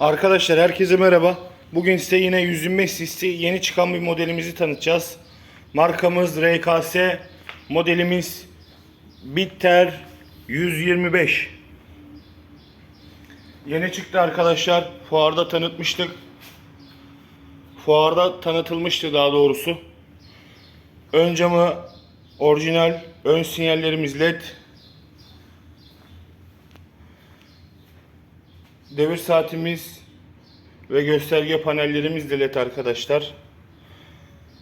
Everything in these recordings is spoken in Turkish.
Arkadaşlar herkese merhaba. Bugün size yine 125 cc yeni çıkan bir modelimizi tanıtacağız. Markamız RKS, modelimiz Bitter 125. Yeni çıktı arkadaşlar. Fuarda tanıtmıştık. Fuarda tanıtılmıştı daha doğrusu. Ön camı orijinal, ön sinyallerimiz led. Devir saatimiz ve gösterge panellerimiz de led arkadaşlar.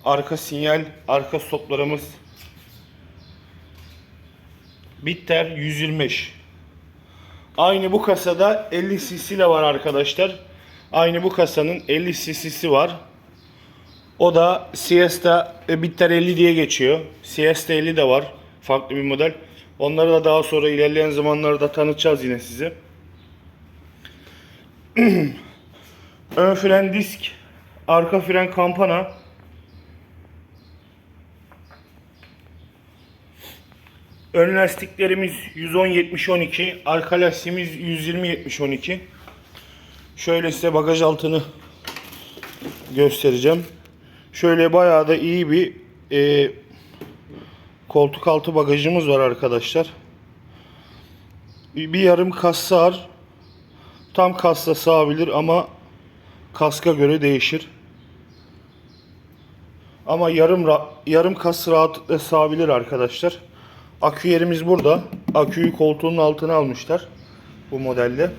Arka sinyal, arka stoplarımız Bitter 125. Aynı bu kasada 50 cc ile var arkadaşlar. Aynı bu kasanın 50 cc'si var. O da Siesta e, Bitter 50 diye geçiyor. Siesta 50 de var. Farklı bir model. Onları da daha sonra ilerleyen zamanlarda tanıtacağız yine size. Ön fren disk, arka fren kampana. Ön lastiklerimiz 110-70-12, arka lastiğimiz 120-70-12. Şöyle size bagaj altını göstereceğim. Şöyle bayağı da iyi bir e, koltuk altı bagajımız var arkadaşlar. Bir yarım kas sığar. Tam kasta sığabilir ama kaska göre değişir. Ama yarım yarım kas rahatlıkla sığabilir arkadaşlar. Akü yerimiz burada. Aküyü koltuğun altına almışlar bu modelde.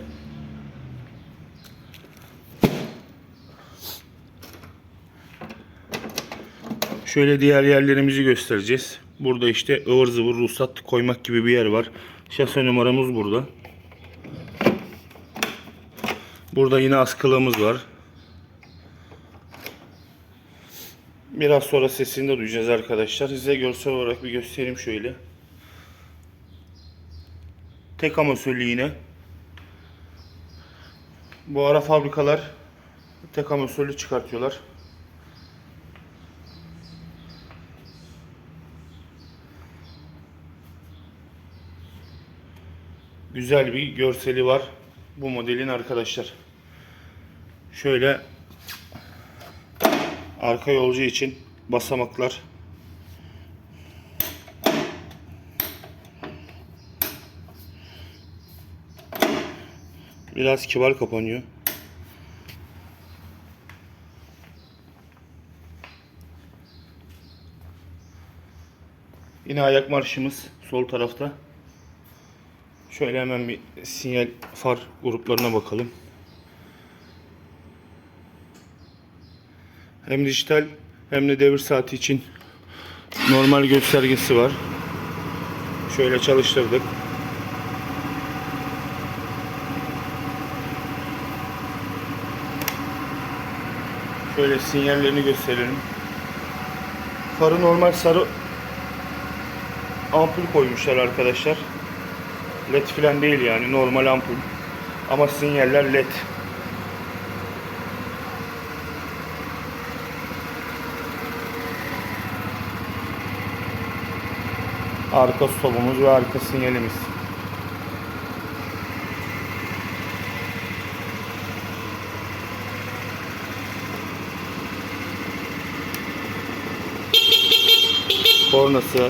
Şöyle diğer yerlerimizi göstereceğiz. Burada işte ıvır zıvır ruhsat koymak gibi bir yer var. Şase numaramız burada. Burada yine askılığımız var. Biraz sonra sesini de duyacağız arkadaşlar. Size görsel olarak bir göstereyim şöyle. Tek amasörlü yine. Bu ara fabrikalar tek amasörlü çıkartıyorlar. Güzel bir görseli var bu modelin arkadaşlar. Şöyle arka yolcu için basamaklar. Biraz kibar kapanıyor. Yine ayak marşımız sol tarafta. Şöyle hemen bir sinyal far gruplarına bakalım. Hem dijital hem de devir saati için normal göstergesi var. Şöyle çalıştırdık. Şöyle sinyallerini gösterelim. Farı normal sarı ampul koymuşlar arkadaşlar. LED falan değil yani normal ampul. Ama sinyaller LED. Arka stopumuz ve arka sinyalimiz. Kornası,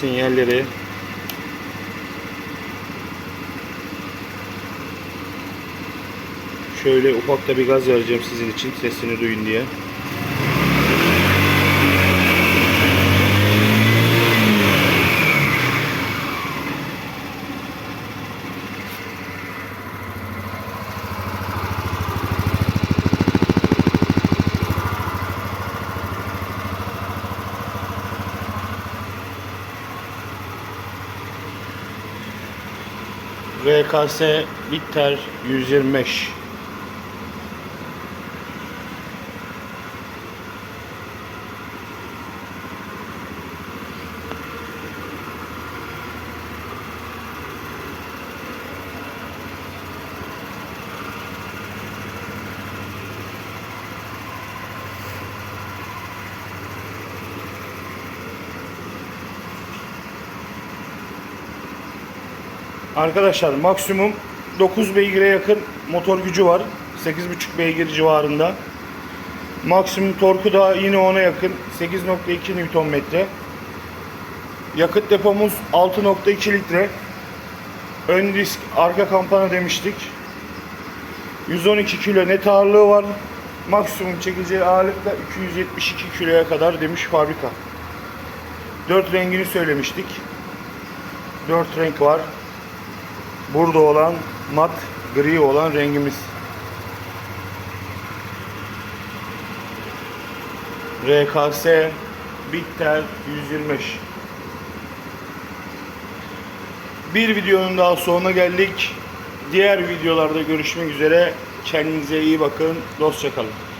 sinyalleri, Şöyle ufak da bir gaz vereceğim sizin için sesini duyun diye. RKS Bitter 125 Arkadaşlar maksimum 9 beygire yakın motor gücü var. 8.5 beygir civarında. Maksimum torku da yine ona yakın. 8.2 Nm. Yakıt depomuz 6.2 litre. Ön disk, arka kampana demiştik. 112 kilo net ağırlığı var. Maksimum çekeceği ağırlık da 272 kiloya kadar demiş fabrika. 4 rengini söylemiştik. 4 renk var. Burada olan mat gri olan rengimiz. RKS Bitter 125 Bir videonun daha sonuna geldik. Diğer videolarda görüşmek üzere. Kendinize iyi bakın. Dostça kalın.